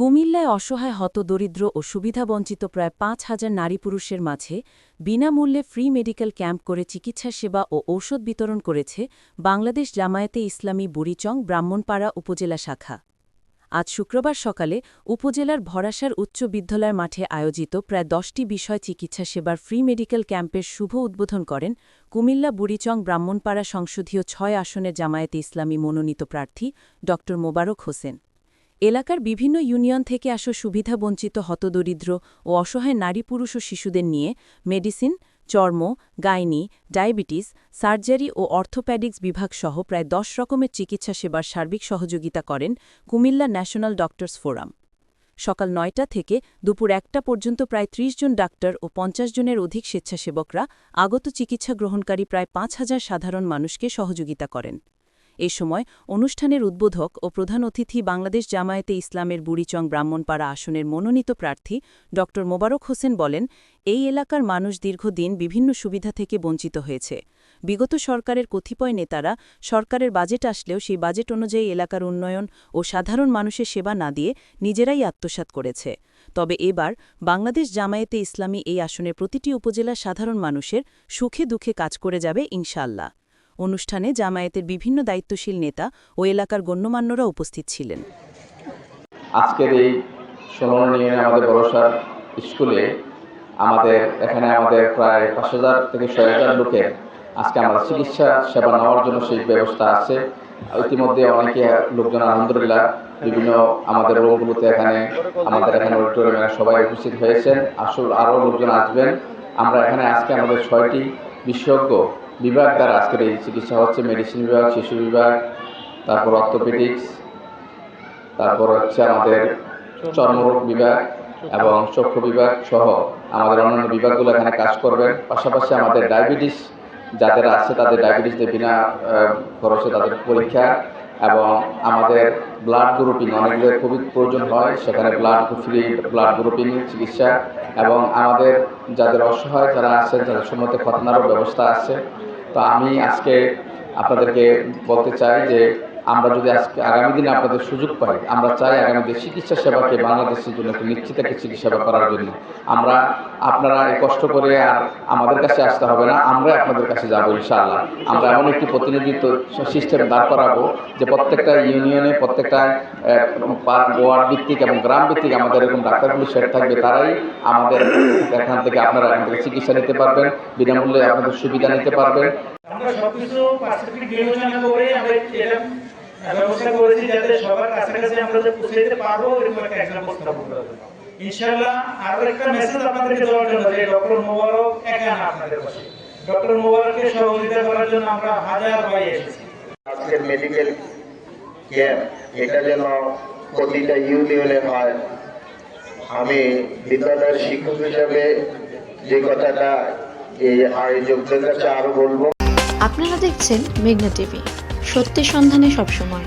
কুমিল্লায় অসহায়, হতদরিদ্র ও সুবিধাবঞ্চিত প্রায় পাঁচ হাজার নারী পুরুষের মাঝে বিনামূল্যে ফ্রি মেডিকেল ক্যাম্প করে চিকিৎসা সেবা ও ঔষধ বিতরণ করেছে বাংলাদেশ জামায়াতে ইসলামী বুড়িচং ব্রাহ্মণপাড়া উপজেলা শাখা। আজ শুক্রবার সকালে উপজেলার ভরাসার উচ্চ বিদ্যালয় মাঠে আয়োজিত প্রায় দশটি বিষয় চিকিৎসা সেবার ফ্রি মেডিকেল ক্যাম্পের শুভ উদ্বোধন করেন কুমিল্লা বুড়িচং ব্রাহ্মণপাড়া সংসদীয় ছয় আসনের জামায়াতে ইসলামী মনোনীত প্রার্থী ড মোবারক হোসেন। এলাকার বিভিন্ন ইউনিয়ন থেকে আসা সুবিধাবঞ্চিত হতদরিদ্র ও অসহায় নারী, পুরুষ ও শিশুদের নিয়ে মেডিসিন, চর্ম, গাইনি, ডায়াবেটিস, সার্জারি ও অর্থোপ্যাডিক্স বিভাগসহ প্রায় দশ রকমের চিকিৎসা সেবার সার্বিক সহযোগিতা করেন কুমিল্লা ন্যাশনাল ডক্টরস ফোরাম। সকাল নয়টা থেকে দুপুর একটা পর্যন্ত প্রায় ৩০ জন ডাক্তার ও পঞ্চাশ জনের অধিক স্বেচ্ছাসেবকরা আগত চিকিৎসা গ্রহণকারী প্রায় পাঁচ হাজার সাধারণ মানুষকে সহযোগিতা করেন। এ সময় অনুষ্ঠানের উদ্বোধক ও প্রধান অতিথি বাংলাদেশ জামায়াতে ইসলামের বুড়িচং ব্রাহ্মণপাড়া আসনের মনোনীত প্রার্থী ড. মোবারক হোসেন বলেন, এই এলাকার মানুষ দীর্ঘদিন বিভিন্ন সুবিধা থেকে বঞ্চিত হয়েছে। বিগত সরকারের কতিপয় নেতারা সরকারের বাজেট আসলেও সেই বাজেট অনুযায়ী এলাকার উন্নয়ন ও সাধারণ মানুষের সেবা না দিয়ে নিজেরাই আত্মসাৎ করেছে। তবে এবার বাংলাদেশ জামায়াতে ইসলামী এই আসনের প্রতিটি উপজেলার সাধারণ মানুষের সুখে দুঃখে কাজ করে যাবে ইনশাআল্লাহ। অনুষ্ঠানে জামায়াতের বিভিন্ন দায়িত্বশীল নেতা ও এলাকার গণ্যমান্যরা উপস্থিত ছিলেন। আজকের এই নিয়ে আমাদের বড়সার স্কুলে আমাদের, এখানে আমাদের প্রায় পাঁচ হাজার থেকে ছয় হাজার লোকের আজকে আমাদের চিকিৎসা সেবা নেওয়ার জন্য সেই ব্যবস্থা আছে। ইতিমধ্যে অনেকে লোকজন, আলহামদুলিল্লাহ, বিভিন্ন আমাদের রোগগুলোতে এখানে, আমাদের এখানে অডিটোরিয়ামে সবাই উপস্থিত হয়েছেন। আসল আরও লোকজন আসবেন। আমরা এখানে আজকে আমাদের ছয়টি বিশেষজ্ঞ বিভাগ, তার আজকের এই চিকিৎসা হচ্ছে মেডিসিন বিভাগ, শিশু বিভাগ, তারপর অর্থোপেডিক্স তারপর হচ্ছে আমাদের চর্মরোগ বিভাগ এবং চক্ষু বিভাগ সহ আমাদের অন্যান্য বিভাগগুলো এখানে কাজ করবেন। পাশাপাশি আমাদের ডায়াবেটিস যাদের আছে তাদের ডায়াবেটিসদের বিনা খরচে তাদের পরীক্ষা। এবং আমাদের ব্লাড গ্রুপিং অনেকদের খুবই প্রয়োজন হয়, সেখানে ব্লাড ফ্রি ব্লাড গ্রুপিং চিকিৎসা এবং আমাদের যাদের অসহায় যারা আছেন তাদের সময়তে খতনারও ব্যবস্থা আছে। তো আমি আজকে আপনাদেরকে বলতে চাই যে আমরা যদি আজকে, আগামী দিনে আপনাদের সুযোগ পাই, আমরা চাই আগামী দিনে চিকিৎসা সেবাকে বাংলাদেশের জন্য একটি নিশ্চিত একটি চিকিৎসা করার জন্য। আমরা আপনারা কষ্ট করে আর আমাদের কাছে আসতে হবে না আমরা আপনাদের কাছে যাব ইনশাআল্লাহ। আমরা এমন একটি প্রতিনিধিত্ব সিস্টেম দাঁড় করাবো যে প্রত্যেকটা ইউনিয়নে প্রত্যেকটা ওয়ার্ড ভিত্তিক এবং গ্রাম ভিত্তিক আমাদের এরকম ডাক্তারগুলি সেট থাকবে, তারাই আমাদের এখান থেকে আপনারা এখান থেকে চিকিৎসা নিতে পারবেন, বিনামূল্যে আপনাদের সুবিধা নিতে পারবেন। আমরা সবকিছু বিবেচনা করে আমরা ব্যবস্থা করেছি যাতে সবার কাছাকাছি আমরা পৌঁছে দিতে পারব, এরকম একটা যাবে। ইনশাআল্লাহ আরও একটা মেসেজ আপনাদেরকে দেওয়ার জন্য যে ডক্টর মোবারক একা না আপনাদের পাশে। ডক্টর মোবারককে সহযোগিতা করার জন্য আমরা হাজার ভাই এসেছি। আজকের মেডিকেল ক্যাম্প এটা যেন প্রতিটা ইউনিয়নে হয়। আমি বিদ্যালয়ের শিক্ষক হিসাবে যে কথাটা এই আয়োজকদের কাছে আরও বলব। আপনারা দেখছেন মেঘনা টিভি। সত্যি সন্ধানে সবসময়।